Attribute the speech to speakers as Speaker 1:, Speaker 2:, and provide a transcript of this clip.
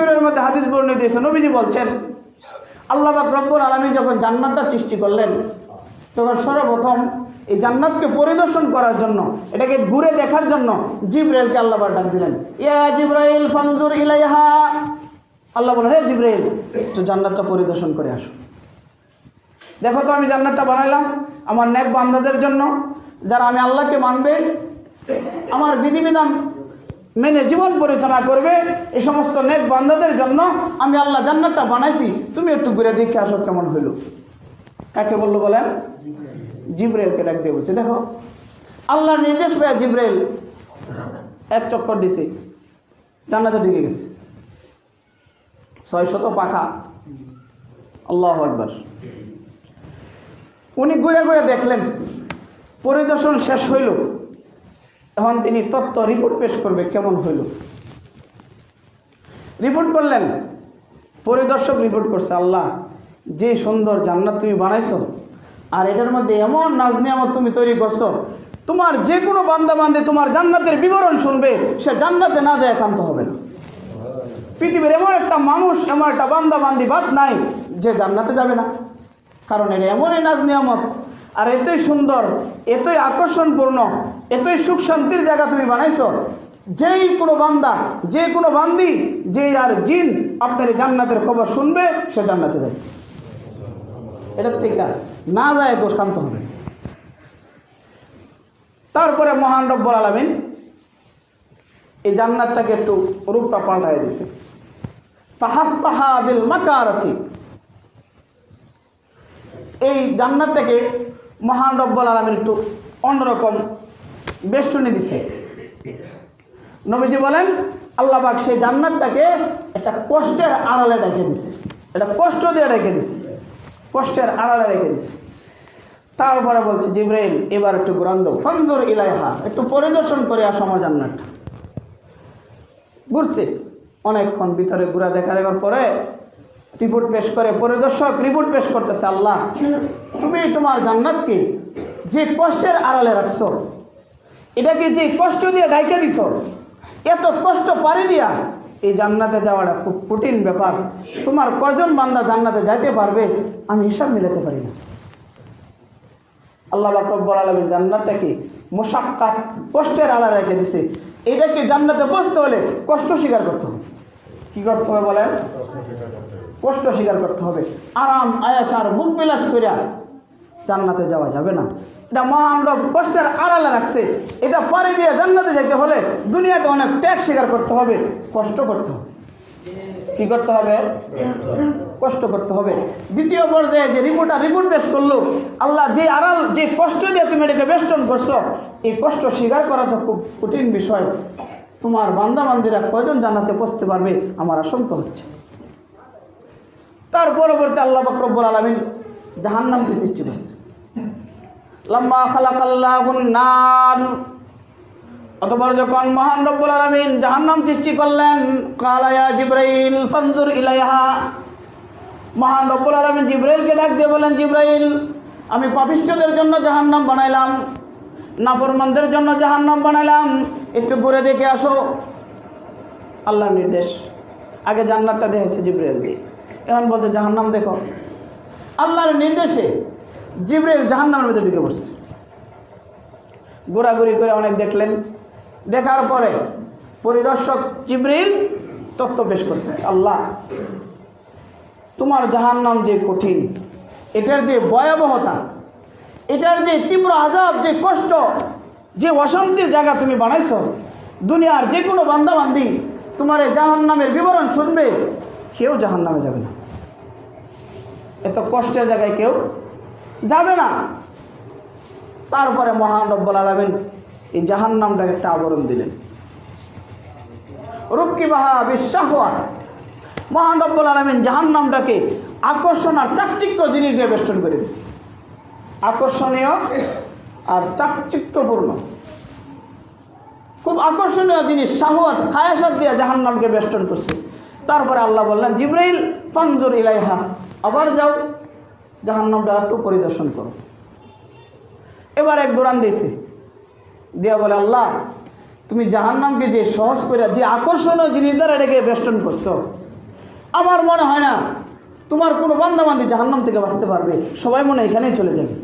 Speaker 1: শরীরের মধ্যে হাদিস বর্ণিত হয়েছে, নবীজি বলছেন, আল্লাহ বাক রব্বুল আলমী যখন জান্নাতটা সৃষ্টি করলেন, তখন সর্বপ্রথম এই জান্নাতকে পরিদর্শন করার জন্য, এটাকে ঘুরে দেখার জন্য জিব্রাইলকে আল্লাহ ডাক দিলেন। ইয়া জিব্রাইল ফানজুর ইলাইহা। আল্লাহ বলেন হে জিব্রাইল তো জান্নাতটা পরিদর্শন করে আসো। দেখো তো আমি জান্নাতটা বানাইলাম আমার নেক বান্দাদের জন্য, যারা আমি আল্লাহকে মানবে, আমার বিধিবিধান মেনে জীবন পরিচালনা করবে। এই সমস্ত নেক বান্দাদের জন্য আমি আল্লাহ জান্নাতটা বানাইছি। তুমি একটু ঘুরে দেখে আসো কেমন হইল। কাকে বলল বলেন? জিব্রাইলকে ডাক দিয়ে বলছে, দেখো, আল্লাহ নির্দেশ পেয়ে জিব্রাইল এক চক্কর দিছে, জান্নাতে ঢুকে গেছে। ছয় শত পাখা। আল্লাহ একবার উনি ঘুরে ঘুরে দেখলেন, পরিদর্শন শেষ হইল। এখন তিনি তত্ত্ব রিপোর্ট পেশ করবে, কেমন হইল? রিপোর্ট করলেন, পরিদর্শক রিপোর্ট করছে, আল্লাহ, যে সুন্দর জান্নাত তুমি বানাইছো, আর এটার মধ্যে এমন নাজ নিয়ামত তুমি তৈরি করছ, তোমার যে কোনো বান্দা বান্দে তোমার জান্নাতের বিবরণ শুনবে, সে জান্নাতে না যায় একান্ত হবে না। পৃথিবীর এমন একটা মানুষ, এমন একটা বান্দা বান্দি বাদ নাই, যে জান্নাতে যাবে না। কারণ এটা এমনই নাজ আর এতই সুন্দর, এতই আকর্ষণপূর্ণ, এতই সুখ শান্তির জায়গা তুমি বানাইছো। যেই কোনো বান্দা, যে কোনো বান্দি, যে আর জিন আপনার জান্নাতের খবর শুনবে, সে জান্নাতে যাবে। এটা ঠিক না যায় শান্ত হবে। তারপরে মহান রব্বর আলমিন এই জান্নাতটাকে একটু রূপটা পাল্টাই দিছে। পাহা পাহা বিল মাকারথি এই জান্নাতটাকে মহান রব্বুল আলমিন একটু অন্যরকম বেষ্টনী দিছে। নবীজি বলেন, আল্লাহ পাক সেই জান্নাতটাকে একটা কষ্টের আড়ালে রেখে দিছে। এটা কষ্ট দিয়ে রেখে দিছে। কষ্টের আড়ালে রেখে দিছে। তারপরে বলছে, জিব্রাইল, এবার একটু গ্রন্থ ফঞ্জুর ইলাইহা, একটু পরিদর্শন করে আসো আমার জান্নাতটা। ঘুরছে। অনেকক্ষণ ভিতরে ঘুরা দেখা দেওয়ার পরে রিপোর্ট পেশ করে, পরিদর্শক রিপোর্ট পেশ করতেছে, আল্লাহ, তুমি তোমার জান্নাতকে যে কষ্টের আড়ালে রাখছো, এটাকে যে কষ্ট দিয়ে ডাইকে দিছ, এত কষ্ট পারি দিয়া, এই জান্নাতে যাওয়াটা খুব কঠিন ব্যাপার। তোমার কজন বান্দা জান্নাতে যাইতে পারবে, আমি হিসাব মিলাতে পারি না। আল্লাহ বাকরব্বর আলমী জান্নাতটাকে মোশাক্কাত কষ্টের আড়া রেখে দিছে। এটাকে জান্নাতে বসতে হলে কষ্ট স্বীকার করতে হবে। কী করতে হবে বলেন? কষ্ট স্বীকার করতে হবে। আরাম আয়াসার বুক বিলাস করিয়া জান্নাতে যাওয়া যাবে না। এটা মহান রব কষ্টের আড়ালে রাখছে। এটা পাড়ি দিয়ে জান্নাতে যাইতে হলে দুনিয়াতে অনেক ত্যাগ স্বীকার করতে হবে, কষ্ট করতে হবে। কি করতে হবে? কষ্ট করতে হবে। দ্বিতীয় পর্যায়ে যে রিপোর্টার রিপোর্ট পেশ করল, আল্লাহ যে আড়াল, যে কষ্ট দিয়ে তুমি এটাকে বেষ্টন করছ, এই কষ্ট স্বীকার করা তো খুব কঠিন বিষয়। তোমার বান্দা বান্দিরা কয়জন জান্নাতে পৌঁছতে পারবে আমার আশঙ্কা হচ্ছে। তার পরবর্তী আল্লাহ বকরব্বুল আলমিন জাহান্নামকে সৃষ্টি করছে। লম্বা খালাকাল্লাহুন নার। অতপর যখন মহান রব্বুল আলমিন জাহান্নাম সৃষ্টি করলেন কালায়া জিব্রাইল ফঞ্জুর ইলাইহা। মহান রব্বুল আলমিন জিব্রাইলকে ডাক দিয়ে বলেন জিব্রাইল, আমি পাপিষ্ঠদের জন্য জাহান্নাম বানাইলাম। নাফরমানদের জন্য জাহান্নাম বানাইলাম। একটু ঘুরে দেখে আসো। আল্লাহর নির্দেশ। আগে জান্নাতটা দেখেছে জিব্রাইল দিয়ে। এখন বলছে, জাহান্নাম দেখো। আল্লাহর নির্দেশে জিব্রাইল জাহান্নামের ভিতরে ঢুকে পড়ছে। ঘোরাঘুরি করে অনেক দেখলেন। দেখার পরে পরিদর্শক জিব্রিল তত্ত্ব পেশ করতেছে, আল্লাহ, তোমার জাহান্নাম যে কঠিন, এটার যে ভয়াবহতা এটার যে তীব্র আজাব, যে কষ্ট, যে অশান্তির জায়গা তুমি বানাইছ, দুনিয়ার যে কোনো বান্দাবান্দি তোমার এই জাহান্নামের বিবরণ শুনবে, কেউ জাহান্নামে যাবে না। এত কষ্টের জায়গায় কেউ যাবে না। তারপরে মহান রব্বুল আলমিন এই জাহান নামটাকে একটা আবরণ দিলেন। রুক্কি বাহা বিশ্বাহা মহান রব্বুল আলমিন জাহান নামটাকে আকর্ষণ আর চাকচিক্য জিনিস দিয়ে বেষ্টন করে দিচ্ছে আকর্ষণীয় আর চাকচিক্যপূর্ণ। খুব আকর্ষণীয় জিনিস শাহওয়াত খায়াসাত দিয়ে জাহান নামকে বেষ্টন করছে। তারপরে আল্লাহ বললেন, জিব্রাইল পাঞ্জুর ইলাইহা, আবার যাও জাহান নামটা একটু পরিদর্শন করো। এবার এক দৌড়ান দিয়েছে। দিয়া বলে, আল্লাহ, তুমি জাহান্নামকে যে সহজ করে যে আকর্ষণীয় জিনিস দ্বারা এটাকে বেষ্টন করছ, আমার মনে হয় না তোমার কোনো বান্দাবান্দি জাহান্নাম থেকে বাঁচতে পারবে? সবাই মনে এখানেই চলে যাবে।